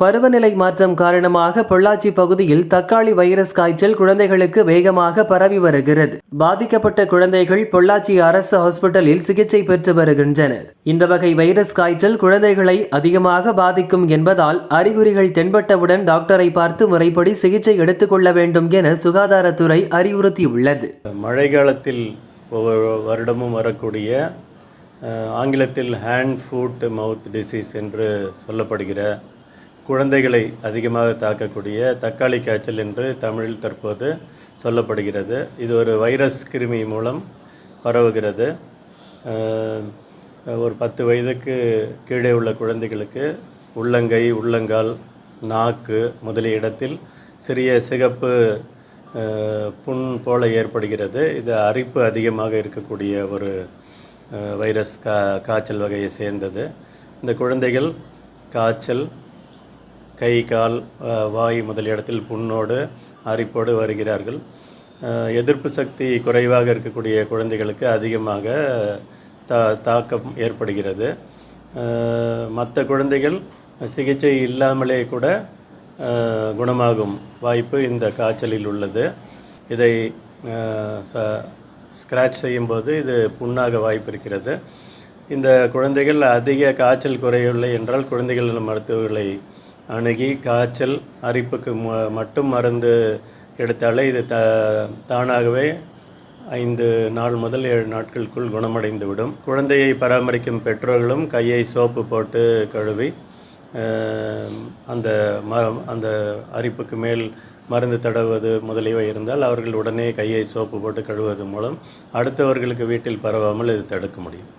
பருவநிலை மாற்றம் காரணமாக பொள்ளாச்சி பகுதியில் தக்காளி வைரஸ் காய்ச்சல் குழந்தைகளுக்கு வேகமாக பரவி வருகிறது. பாதிக்கப்பட்ட குழந்தைகள் பொள்ளாச்சி அரசு ஹாஸ்பிட்டலில் சிகிச்சை பெற்று வருகின்றனர். இந்த வகை வைரஸ் காய்ச்சல் குழந்தைகளை அதிகமாக பாதிக்கும் என்பதால் அறிகுறிகள் தென்பட்டவுடன் டாக்டரை பார்த்து முறைப்படி சிகிச்சை எடுத்துக்கொள்ள வேண்டும் என சுகாதாரத்துறை அறிவுறுத்தியுள்ளது. மழை காலத்தில் ஒவ்வொரு வருடமும் வரக்கூடிய ஆங்கிலத்தில் ஹேண்ட் ஃபுட் மவுத் டிசீஸ் என்று சொல்லப்படுகிற குழந்தைகளை அதிகமாக தாக்கக்கூடிய தக்காளி காய்ச்சல் என்று தமிழில் தற்போது சொல்லப்படுகிறது. இது ஒரு வைரஸ் கிருமி மூலம் பரவுகிறது. ஒரு பத்து வயதுக்கு கீழே உள்ள குழந்தைகளுக்கு உள்ளங்கை உள்ளங்கால் நாக்கு முதலிய இடத்தில் சிறிய சிகப்பு புண் போல ஏற்படுகிறது. இது அரிப்பு அதிகமாக இருக்கக்கூடிய ஒரு வைரஸ் கா காய்ச்சல் வகையை சேர்ந்தது. இந்த குழந்தைகள் காய்ச்சல் கை கால் வாய் முதலிய இடத்தில் புண்ணோடு அரிப்போடு வருகிறார்கள். எதிர்ப்பு சக்தி குறைவாக இருக்கக்கூடிய குழந்தைகளுக்கு அதிகமாக தா தாக்கம் ஏற்படுகிறது. மற்ற குழந்தைகள் சிகிச்சை இல்லாமலே கூட குணமாகும் வாய்ப்பு இந்த காய்ச்சலில் உள்ளது. இதை ச- ஸ்க்ராட்ச் செய்யும்போது இது புண்ணாக வாய்ப்பு இருக்கிறது. இந்த குழந்தைகள் அதிக காய்ச்சல் குறையவில்லை என்றால் குழந்தைகள் மருத்துவர்களை அணுகி காய்ச்சல் அரிப்புக்கு ம- மட்டும் மருந்து எடுத்தாலே இது த தானாகவே ஐந்து நாள் முதல் ஏழு நாட்களுக்குள் குணமடைந்து விடும் குழந்தையை பராமரிக்கும் பெற்றோர்களும் கையை சோப்பு போட்டு கழுவி அந்த மரம் அந்த அரிப்புக்கு மேல் மருந்து தடவுவது முதலியவை இருந்தால் அவர்கள் உடனே கையை சோப்பு போட்டு கழுவுவது மூலம் அடுத்தவர்களுக்கு வீட்டில் பரவாமல் இது தடுக்க முடியும்.